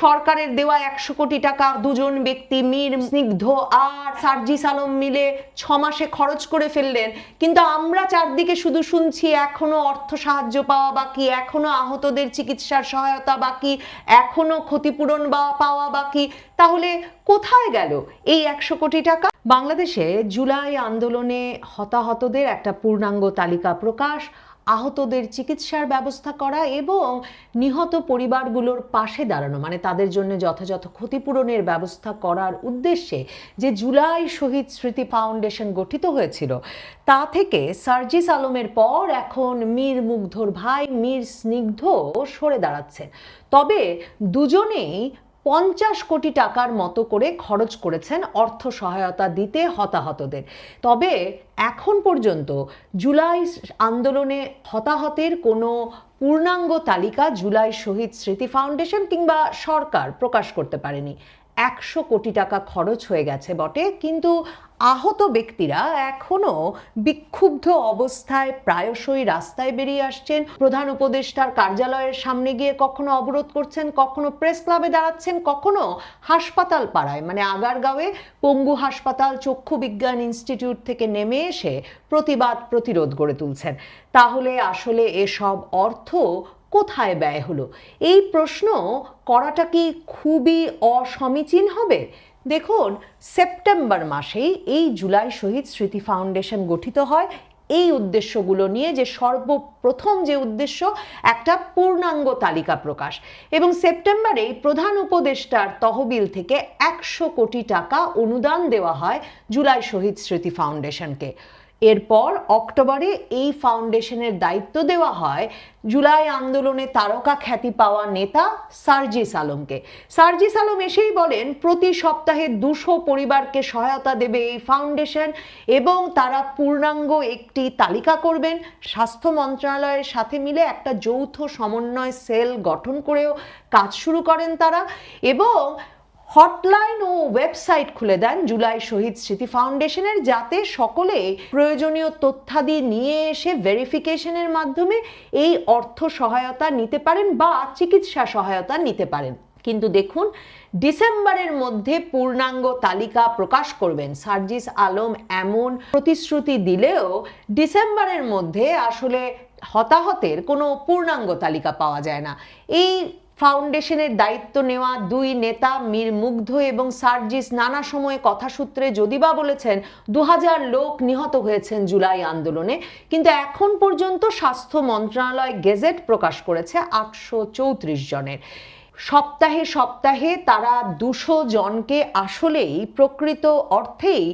সরকারের দেওয়া একশো কোটি টাকা, দুজন ব্যক্তি মীর, স্নিগ্ধ আর সার্জিস আলম মিলে ছ মাসে খরচ করে ফেললেন। কিন্তু আমরা চারদিকে শুধু শুনছি, এখনও অর্থ সাহায্য পাওয়া বাকি, এখনও আহতদের চিকিৎসার সহায়তা বাকি, এখনও ক্ষতিপূরণ বা পাওয়া বাকি। তাহলে কোথায় গেল এই একশো কোটি টাকা? বাংলাদেশে জুলাই আন্দোলনে হতাহতদের একটা পূর্ণাঙ্গ তালিকা প্রকাশ আহতদের চিকিৎসার ব্যবস্থা করা এবং নিহত পরিবারগুলোর পাশে দাঁড়ানো মানে তাদের জন্য যথাযথ ক্ষতিপূরণের ব্যবস্থা করার উদ্দেশ্যে যে জুলাই শহীদ স্মৃতি ফাউন্ডেশন গঠিত হয়েছিল, তা থেকে সার্জিস আলমের পর এখন মীর মুগ্ধর ভাই, মীর স্নিগ্ধ সরে দাঁড়াচ্ছেন। তবে দুজনেই পঞ্চাশ কোটি টাকার মতো করে খরচ করেছেন অর্থ সহায়তা দিতে হতাহতদের। তবে এখন পর্যন্ত জুলাই আন্দোলনে হতাহতের কোনো পূর্ণাঙ্গ তালিকা জুলাই শহীদ স্মৃতি ফাউন্ডেশন কিংবা সরকার প্রকাশ করতে পারেনি। একশো কোটি টাকা খরচ হয়ে গেছে বটে, কিন্তু আহত ব্যক্তিরা এখনও বিক্ষুব্ধ অবস্থায় প্রায়শই রাস্তায় বেরিয়ে আসছেন। প্রধান উপদেষ্টার কার্যালয়ের সামনে গিয়ে কখনো অবরোধ করছেন, কখনো প্রেস ক্লাবে দাঁড়াচ্ছেন, কখনো হাসপাতাল পাড়ায় মানে আগারগাঁওয়ে পঙ্গু হাসপাতাল চক্ষু বিজ্ঞান ইনস্টিটিউট থেকে নেমে এসে প্রতিবাদ প্রতিরোধ গড়ে তুলছেন। তাহলে আসলে এসব অর্থ কোথায় ব্যয় হলো? এই প্রশ্ন করাটা কি খুবই অসমীচীন হবে? দেখুন, সেপ্টেম্বর মাসেই এই জুলাই শহীদ স্মৃতি ফাউন্ডেশন গঠিত হয়। এই উদ্দেশ্যগুলো নিয়ে যে সর্বপ্রথম যে উদ্দেশ্য, একটা পূর্ণাঙ্গ তালিকা প্রকাশ। এবং সেপ্টেম্বরেই প্রধান উপদেষ্টার তহবিল থেকে একশো কোটি টাকা অনুদান দেওয়া হয় জুলাই শহীদ স্মৃতি ফাউন্ডেশনকে। এরপর অক্টোবরে এই ফাউন্ডেশনের দায়িত্ব দেওয়া হয় জুলাই আন্দোলনে তারকা খ্যাতি পাওয়া নেতা সার্জিস আলমকে। সার্জিস আলম এসেই বলেন, প্রতি সপ্তাহে দুশো পরিবারকে সহায়তা দেবে এই ফাউন্ডেশন এবং তারা পূর্ণাঙ্গ একটি তালিকা করবেন। স্বাস্থ্য মন্ত্রণালয়ের সাথে মিলে একটা যৌথ সমন্বয় সেল গঠন করেও কাজ শুরু করেন তারা এবং হটলাইন ও ওয়েবসাইট খুলে দেন জুলাই শহীদ স্মৃতি ফাউন্ডেশনের, যাতে সকলে প্রয়োজনীয় তথ্যাদি নিয়ে এসে ভেরিফিকেশনের মাধ্যমে এই অর্থ সহায়তা নিতে পারেন বা চিকিৎসা সহায়তা নিতে পারেন। কিন্তু দেখুন, ডিসেম্বরের মধ্যে পূর্ণাঙ্গ তালিকা প্রকাশ করবেন। সার্জিস আলম এমন প্রতিশ্রুতি দিলেও ডিসেম্বরের মধ্যে আসলে হতাহতের কোনো পূর্ণাঙ্গ তালিকা পাওয়া যায় না। এই ফাউন্ডেশনের দায়িত্ব নেওয়া দুই নেতা মীর মুগ্ধ এবং সার্জিস নানা সময়ে কথাসূত্রে যদি বা বলেছেন দু হাজার লোক নিহত হয়েছেন জুলাই আন্দোলনে, কিন্তু এখন পর্যন্ত স্বাস্থ্য মন্ত্রণালয় গেজেট প্রকাশ করেছে আটশো চৌত্রিশ জনের। সপ্তাহে সপ্তাহে তারা দুশো জনকে আসলেই প্রকৃত অর্থেই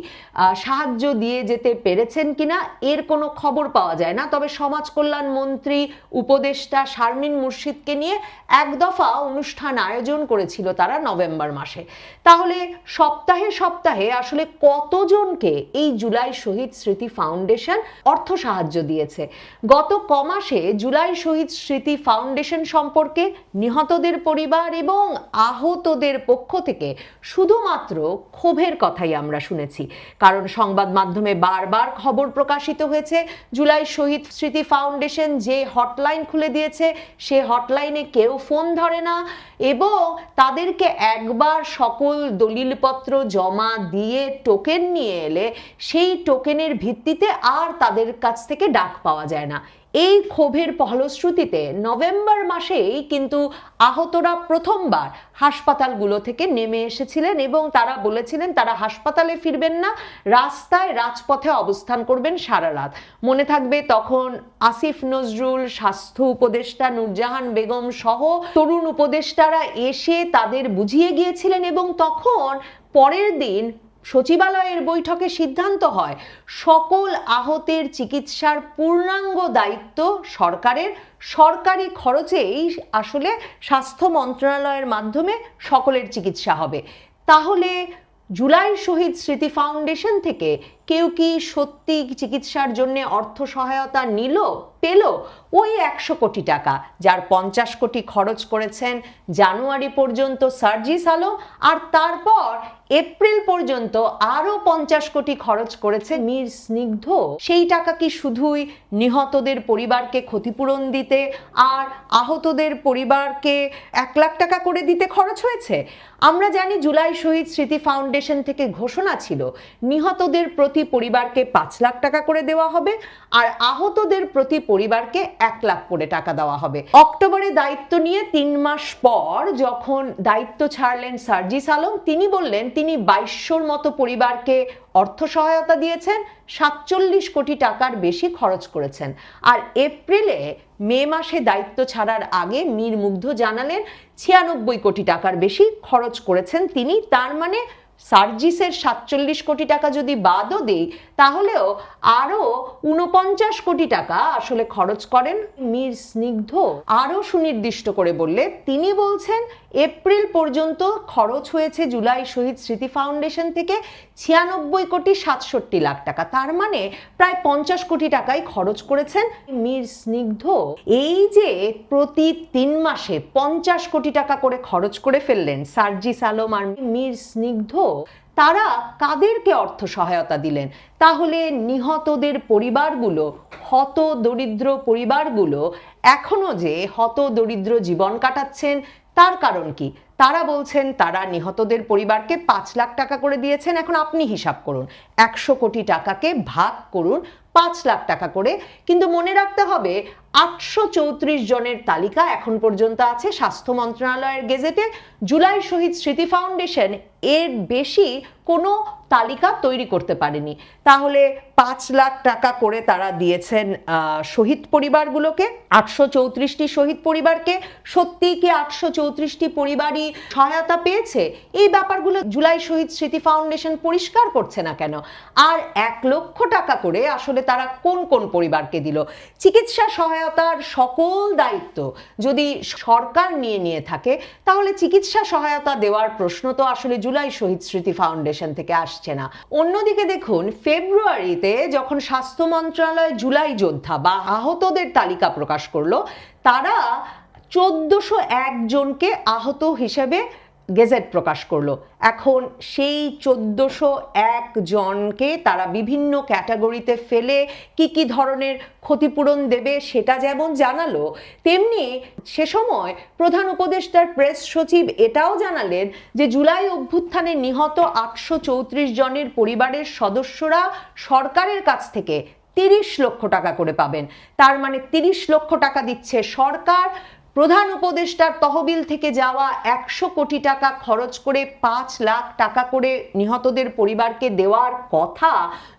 সাহায্য দিয়ে যেতে পেরেছেন কিনা এর কোনো খবর পাওয়া যায় না। তবে সমাজ কল্যাণ মন্ত্রী উপদেষ্টা শারমিন মুর্শিদকে নিয়ে এক দফা অনুষ্ঠান আয়োজন করেছিল তারা নভেম্বর মাসে। তাহলে সপ্তাহে সপ্তাহে আসলে কতজনকে এই জুলাই শহীদ স্মৃতি ফাউন্ডেশন অর্থ সাহায্য দিয়েছে? গত কমাসে জুলাই শহীদ স্মৃতি ফাউন্ডেশন সম্পর্কে নিহতদের পরিবার এবং আহতদের পক্ষ থেকে শুধুমাত্র ক্ষোভের কথাই আমরা শুনেছি। কারণ সংবাদ মাধ্যমে বারবার খবর প্রকাশিত হয়েছে, জুলাই শহীদ স্মৃতি ফাউন্ডেশন যে হটলাইন খুলে দিয়েছে, সে হটলাইনে কেউ ফোন ধরে না এবং তাদেরকে একবার সকল দলিলপত্র জমা দিয়ে টোকেন নিয়ে এলে সেই টোকেনের ভিত্তিতে আর তাদের কাছ থেকে ডাক পাওয়া যায় না। এই ক্ষোভের ফলশ্রুতিতে নভেম্বর মাসেই কিন্তু আহতরা প্রথমবার হাসপাতালগুলো থেকে নেমে এসেছিলেন এবং তারা বলেছিলেন, তারা হাসপাতালে ফিরবেন না, রাস্তায় রাজপথে অবস্থান করবেন সারা রাত। মনে থাকবে তখন আসিফ নজরুল, স্বাস্থ্য উপদেষ্টা নূরজাহান বেগম সহ তরুণ উপদেষ্টারা এসে তাদের বুঝিয়ে গিয়েছিলেন এবং তখন পরের দিন সচিবালয়ের বৈঠকে সিদ্ধান্ত হয়, সকল আহতের চিকিৎসার পূর্ণাঙ্গ দায়িত্ব সরকারের। সরকারি খরচেই আসলে স্বাস্থ্য মন্ত্রণালয়ের মাধ্যমে সকলের চিকিৎসা হবে। তাহলে জুলাই শহীদ স্মৃতি ফাউন্ডেশন থেকে কেউ কি সত্যি চিকিৎসার জন্য অর্থ সহায়তা নিল? পেল ওই একশো কোটি টাকা, যার পঞ্চাশ কোটি খরচ করেছেন জানুয়ারি পর্যন্ত সার্জিস আলম, আর তারপর এপ্রিল পর্যন্ত আরও পঞ্চাশ কোটি খরচ করেছে মীর স্নিগ্ধ। সেই টাকা কি শুধুই নিহতদের পরিবারকে ক্ষতিপূরণ দিতে, আর আহতদের পরিবারকে এক লাখ টাকা করে দিতে খরচ হয়েছে? আমরা জানি জুলাই শহীদ স্মৃতি ফাউন্ডেশন থেকে ঘোষণা ছিল, নিহতদের প্রতি পরিবারকে পাঁচ লাখ টাকা করে দেওয়া হবে, আর আহতদের প্রতি পরিবারকে এক লাখ করে টাকা দেওয়া হবে। অক্টোবরে দায়িত্ব নিয়ে তিন মাস পর যখন দায়িত্ব ছাড়লেন সার্জিস আলম, তিনি বললেন, তিনি বাইশশোর মতো পরিবারকে অর্থ সহায়তা দিয়েছেন, সাতচল্লিশ কোটি টাকার বেশি খরচ করেছেন। আর এপ্রিলে, মে মাসে দায়িত্ব ছাড়ার আগে মীর মুগ্ধ জানালেন, ছিয়ানব্বই কোটি টাকার বেশি খরচ করেছেন তিনি, তার মানে সার্জিসের সাতচল্লিশ কোটি টাকা যদি বাদও দেই, তাহলেও আরও উনপঞ্চাশ কোটি টাকা আসলে খরচ করেন মীর স্নিগ্ধ। আরও সুনির্দিষ্ট করে বললে, তিনি বলছেন, এপ্রিল পর্যন্ত খরচ হয়েছে জুলাই শহীদ স্মৃতি ফাউন্ডেশন থেকে ছিয়ানব্বই কোটি সাতষট্টি লাখ টাকা। তার মানে প্রায় পঞ্চাশ কোটি টাকাই খরচ করেছেন মীর স্নিগ্ধ। এই যে প্রতি তিন মাসে পঞ্চাশ কোটি টাকা করে খরচ করে ফেললেন সার্জিস আলম আর মীর স্নিগ্ধ তারা কাদেরকে অর্থ সহায়তা দিলেন? তাহলে নিহতদের পরিবারগুলো, হত দরিদ্র পরিবারগুলো এখনও যে হত দরিদ্র জীবন কাটাচ্ছেন, তার কারণ কি? তারা বলছেন তারা নিহতদের পরিবারকে পাঁচ লাখ টাকা করে দিয়েছেন, এখন আপনি হিসাব করুন। একশো কোটি টাকাকে ভাগ করুন, পাঁচ লাখ টাকা করে। কিন্তু মনে রাখতে হবে আটশো চৌত্রিশ জনের তালিকা এখন পর্যন্ত আছে স্বাস্থ্য মন্ত্রণালয়ের গেজেটে। জুলাই শহীদ স্মৃতি ফাউন্ডেশন এর বেশি কোনো তালিকা তৈরি করতে পারেনি। তাহলে পাঁচ লাখ টাকা করে তারা দিয়েছেন শহীদ পরিবারগুলোকে, আটশো চৌত্রিশটি শহীদ পরিবারকে। সত্যি কি আটশো চৌত্রিশটি পরিবারই সহায়তা পেয়েছে? এই ব্যাপারগুলো জুলাই শহীদ স্মৃতি ফাউন্ডেশন পরিষ্কার করছে না কেন? আর এক লক্ষ টাকা করে আসলে তারা কোন কোন পরিবারকে দিল? চিকিৎসা সহায়তার সকল দায়িত্ব যদি সরকার নিয়ে নিয়ে থাকে, তাহলে চিকিৎসা সহায়তা দেওয়ার প্রশ্ন তো আসলে জুলাই শহীদ স্মৃতি ফাউন্ডেশন থেকে আসছে না। অন্যদিকে দেখুন, ফেব্রুয়ারিতে যখন স্বাস্থ্য মন্ত্রণালয় জুলাই যোদ্ধা বা আহতদের তালিকা প্রকাশ করল, তারা চোদ্দশো একজনকে আহত হিসেবে গেজেট প্রকাশ করল। এখন সেই চোদ্দশো জনকে তারা বিভিন্ন ক্যাটাগরিতে ফেলে কি কি ধরনের ক্ষতিপূরণ দেবে সেটা যেমন জানালো, তেমনি সে সময় প্রধান উপদেষ্টার প্রেস সচিব এটাও জানালেন যে জুলাই অভ্যুত্থানে নিহত আটশো চৌত্রিশ জনের পরিবারের সদস্যরা সরকারের কাছ থেকে তিরিশ লক্ষ টাকা করে পাবেন। তার মানে তিরিশ লক্ষ টাকা দিচ্ছে সরকার। প্রধান উপদেষ্টার তহবিল থেকে যাওয়া একশো কোটি টাকা খরচ করে পাঁচ লাখ টাকা করে নিহতদের পরিবারকে দেওয়ার কথা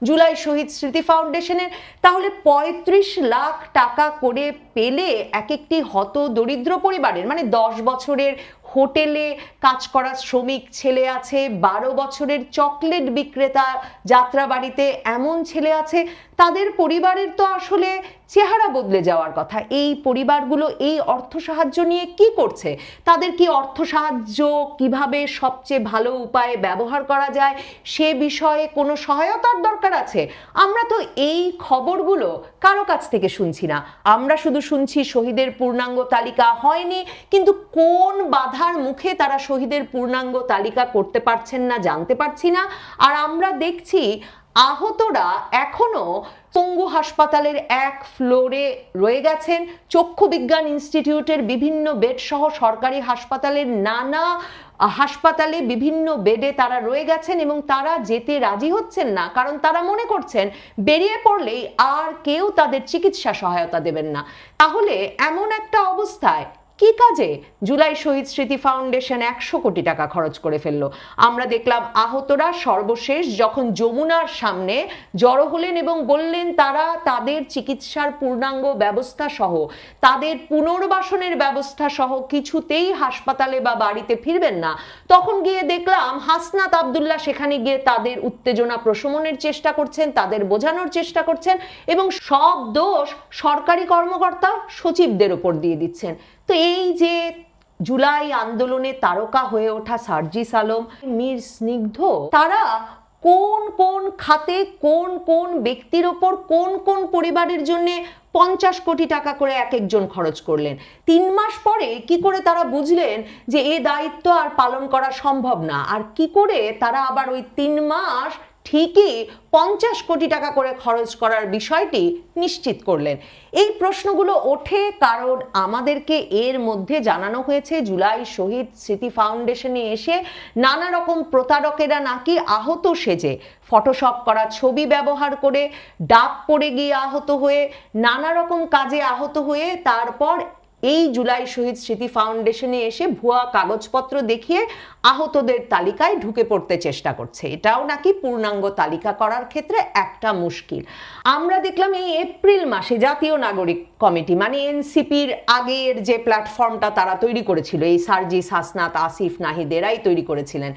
জুলাই শহীদ স্মৃতি ফাউন্ডেশনের, তাহলে পঁয়ত্রিশ লাখ টাকা করে পেলে এক একটি হত দরিদ্র পরিবারের মানে দশ বছরের হোটেলে কাজ করা শ্রমিক ছেলে আছে, বারো বছরের চকলেট বিক্রেতা যাত্রাবাড়িতে এমন ছেলে আছে তাদের পরিবারের তো আসলে চেহারা বদলে যাওয়ার কথা। এই পরিবারগুলো এই অর্থ সাহায্য নিয়ে কি করছে? তাদের কি অর্থ সাহায্য কীভাবে সবচেয়ে ভালো উপায়ে ব্যবহার করা যায়? সে বিষয়ে কোনো সহায়তার দরকার আছে? আমরা তো এই খবরগুলো কারও কাছ থেকে শুনছি না। আমরা শুধু শুনছি শহীদের পূর্ণাঙ্গ তালিকা হয়নি, কিন্তু কোন বাধার মুখে তারা শহীদের পূর্ণাঙ্গ তালিকা করতে পারছেন না জানতে পারছি না। আর আমরা দেখছি আহতরা এখনও পঙ্গু হাসপাতালের এক ফ্লোরে রয়ে গেছেন। চক্ষু বিজ্ঞান ইনস্টিটিউটের বিভিন্ন বেড সহ সরকারি হাসপাতালের নানা হাসপাতালে বিভিন্ন বেডে তারা রয়ে গেছেন এবং তারা যেতে রাজি হচ্ছেন না। কারণ তারা মনে করছেন, বেরিয়ে পড়লেই আর কেউ তাদের চিকিৎসা সহায়তা দেবেন না। তাহলে এমন একটা অবস্থায় কি কাজে? জুলাই শহীদ স্মৃতি ফাউন্ডেশন একশো কোটি টাকা খরচ করে ফেলল। আমরা দেখলাম আহতরা সর্বশেষ যখন যমুনার সামনে জড়ো হলেন এবং বললেন, তারা তাদের চিকিৎসার পূর্ণাঙ্গ ব্যবস্থা সহ, তাদের পুনর্বাসনের ব্যবস্থা সহ কিছুতেই হাসপাতালে বা বাড়িতে ফিরবেন না। তখন গিয়ে দেখলাম হাসনাত আবদুল্লাহ সেখানে গিয়ে তাদের উত্তেজনা প্রশমনের চেষ্টা করছেন, তাদের বোঝানোর চেষ্টা করছেন এবং সব দোষ সরকারি কর্মকর্তা সচিবদের ওপর দিয়ে দিচ্ছেন। তো এই যে জুলাই আন্দোলনে তারকা হয়ে ওঠা সার্জিস আলম, মীর স্নিগ্ধ, তারা কোন কোন খাতে, কোন কোন ব্যক্তির ওপর, কোন কোন পরিবারের জন্য পঞ্চাশ কোটি টাকা করে এক একজন খরচ করলেন? তিন মাস পরে কি করে তারা বুঝলেন যে এ দায়িত্ব আর পালন করা সম্ভব না? আর কি করে তারা আবার ওই তিন মাস ঠিকই পঞ্চাশ কোটি টাকা করে খরচ করার বিষয়টি নিশ্চিত করলেন। এই প্রশ্নগুলো ওঠে কারণ আমাদেরকে এর মধ্যে জানানো হয়েছে, জুলাই শহীদ স্মৃতি ফাউন্ডেশনে এসে নানা রকম প্রতারকেরা নাকি আহত সেজে, ফটোশপ করা ছবি ব্যবহার করে, ডাক পড়ে গিয়ে আহত হয়ে, নানা রকম কাজে আহত হয়ে তারপর এই জুলাই শহীদ স্মৃতি ফাউন্ডেশনে এসে ভুয়া কাগজপত্র দেখিয়ে আহতদের তালিকায় ঢুকে পড়তে চেষ্টা করছে। এটাও নাকি পূর্ণাঙ্গ তালিকা করার ক্ষেত্রে একটা মুশকিল। আমরা দেখলাম এই এপ্রিল মাসে জাতীয় নাগরিক কমিটি মানে এনসিপির আগের যে প্ল্যাটফর্মটা তারা তৈরি করেছিল, এই সার্জিস, হাসনাত, আসিফ নাহিদেরাই তৈরি করেছিলেন।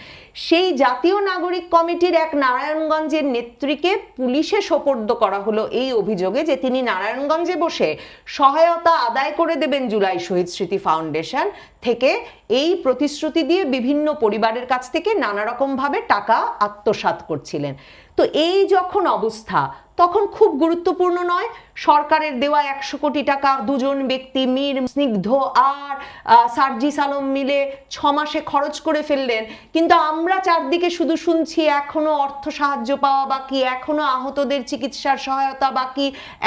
সেই জাতীয় নাগরিক কমিটির এক নারায়ণগঞ্জের নেত্রীকে পুলিশে সোপর্দ করা হলো এই অভিযোগে যে তিনি নারায়ণগঞ্জে বসে সহায়তা আদায় করে দেবেন জুলাই শহীদ স্মৃতি ফাউন্ডেশন থেকে এই প্রতিশ্রুতি দিয়ে বিভিন্ন পরিবারের কাছ থেকে নানা রকমভাবে টাকা আত্মসাত করছিলেন। তো এই যখন অবস্থা, তখন খুব গুরুত্বপূর্ণ নয় সরকারের দেওয়া একশো কোটি টাকা, দুজন ব্যক্তি মীর, স্নিগ্ধ আর সার্জিস আলম মিলে ছ মাসে খরচ করে ফেললেন। কিন্তু আমরা চারদিকে শুধু শুনছি, এখনও অর্থ সাহায্য পাওয়া বাকি, এখনও আহতদের চিকিৎসার সহায়তা বাকি,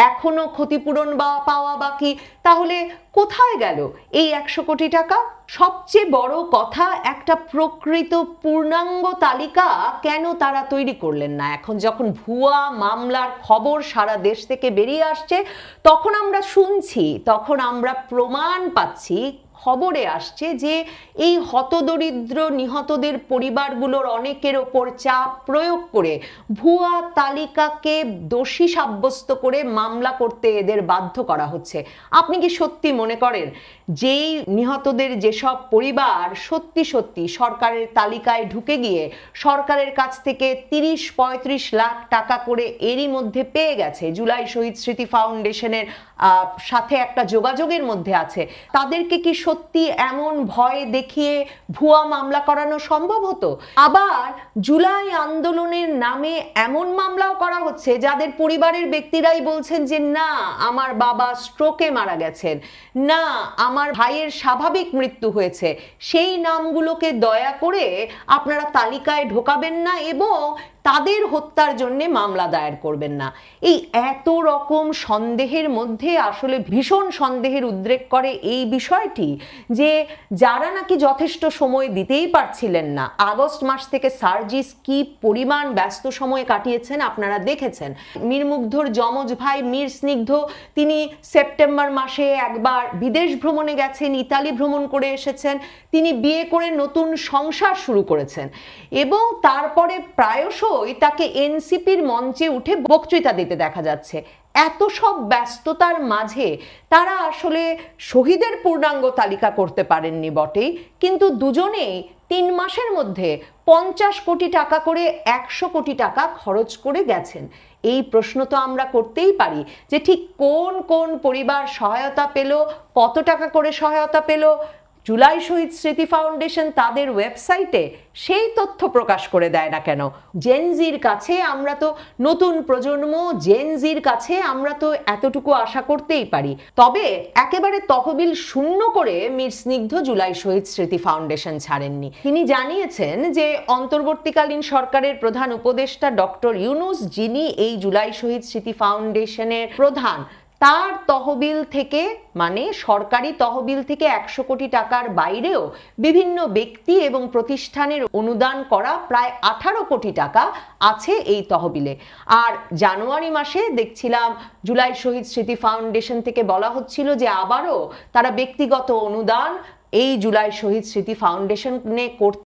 এখনও ক্ষতিপূরণ বা পাওয়া বাকি। তাহলে কোথায় গেল এই একশো কোটি টাকা? সবচেয়ে বড় কথা, একটা প্রকৃত পূর্ণাঙ্গ তালিকা কেন তারা তৈরি করলেন না? এখন যখন ভুয়া মামলার খবর সারা দেশ থেকে বেরিয়ে আসছে, তখন আমরা শুনছি, তখন আমরা প্রমাণ পাচ্ছি, খবরে আসছে যে এই হতদরিদ্র নিহতদের পরিবারগুলোর অনেকের ওপর চাপ প্রয়োগ করে ভুয়া তালিকাকে দোষী সাব্যস্ত করে মামলা করতে এদের বাধ্য করা হচ্ছে। আপনি কি সত্যি মনে করেন যেই নিহতদের যেসব পরিবার সত্যি সত্যি সরকারের তালিকায় ঢুকে গিয়ে সরকারের কাছ থেকে তিরিশ পঁয়ত্রিশ লাখ টাকা করে এরই মধ্যে পেয়ে গেছে। জুলাই শহীদ স্মৃতি ফাউন্ডেশনের সাথে একটা যোগাযোগের মধ্যে আছে। তাদেরকে কি সত্যি এমন ভয় দেখিয়ে ভুয়া মামলা করানো সম্ভব হতো? আবার জুলাই আন্দোলনের নামে এমন মামলাও করা হচ্ছে, যাদের পরিবারের ব্যক্তিরাই বলছেন যে, না, আমার বাবা স্ট্রোকে মারা গেছেন। না আমার ভাইয়ের স্বাভাবিক মৃত্যু হয়েছে। সেই নামগুলোকে দয়া করে আপনারা তালিকায় ঢোকাবেন না এবং তাদের হত্যার জন্য মামলা দায়ের করবেন না। এই এত রকম সন্দেহের মধ্যে আসলে ভীষণ সন্দেহের উদ্রেক করে এই বিষয়টি যে যারা নাকি যথেষ্ট সময় দিতেই পারছিলেন না। আগস্ট মাস থেকে সার্জিস কি পরিমাণ ব্যস্ত সময় কাটিয়েছেন আপনারা দেখেছেন। মীরমুগ্ধর যমজ ভাই মীর স্নিগ্ধ, তিনি সেপ্টেম্বর মাসে একবার বিদেশ ভ্রমণে গেছেন, ইতালি ভ্রমণ করে এসেছেন, তিনি বিয়ে করে নতুন সংসার শুরু করেছেন এবং তারপরে প্রায়শই তাকে এনসিপির মঞ্চে উঠে বক্তৃতা দিতে দেখা যাচ্ছে। এত সব ব্যস্ততার মাঝে তারা আসলে শহীদের পূর্ণাঙ্গ তালিকা করতে পারেননি বটেই, কিন্তু দুজনেই তিন মাসের মধ্যে পঞ্চাশ কোটি টাকা করে একশো কোটি টাকা খরচ করে গেছেন। এই প্রশ্ন তো আমরা করতেই পারি যে ঠিক কোন কোন পরিবার সহায়তা পেল, কত টাকা করে সহায়তা পেল জুলাই শহীদ স্মৃতি ফাউন্ডেশন তাদের ওয়েবসাইটে সেই তথ্য প্রকাশ করে দেয় না কেন? জেনজির কাছে আমরা তো নতুন প্রজন্ম জেনজির কাছে আমরা তো এতটুকু আশা করতেই পারি। তবে একেবারে তহবিল শূন্য করে মীর স্নিগ্ধ জুলাই শহীদ স্মৃতি ফাউন্ডেশন ছাড়েননি। তিনি জানিয়েছেন যে অন্তর্বর্তীকালীন সরকারের প্রধান উপদেষ্টা ডক্টর ইউনুস, যিনি এই জুলাই শহীদ স্মৃতি ফাউন্ডেশনের প্রধান তার তহবিল থেকে মানে সরকারি তহবিল থেকে একশো কোটি টাকার বাইরেও বিভিন্ন ব্যক্তি এবং প্রতিষ্ঠানের অনুদান করা প্রায় আঠারো কোটি টাকা আছে এই তহবিলে। আর জানুয়ারি মাসে দেখছিলাম, জুলাই শহীদ স্মৃতি ফাউন্ডেশন থেকে বলা হচ্ছিল যে আবারও তারা ব্যক্তিগত অনুদান এই জুলাই শহীদ স্মৃতি ফাউন্ডেশনে করতে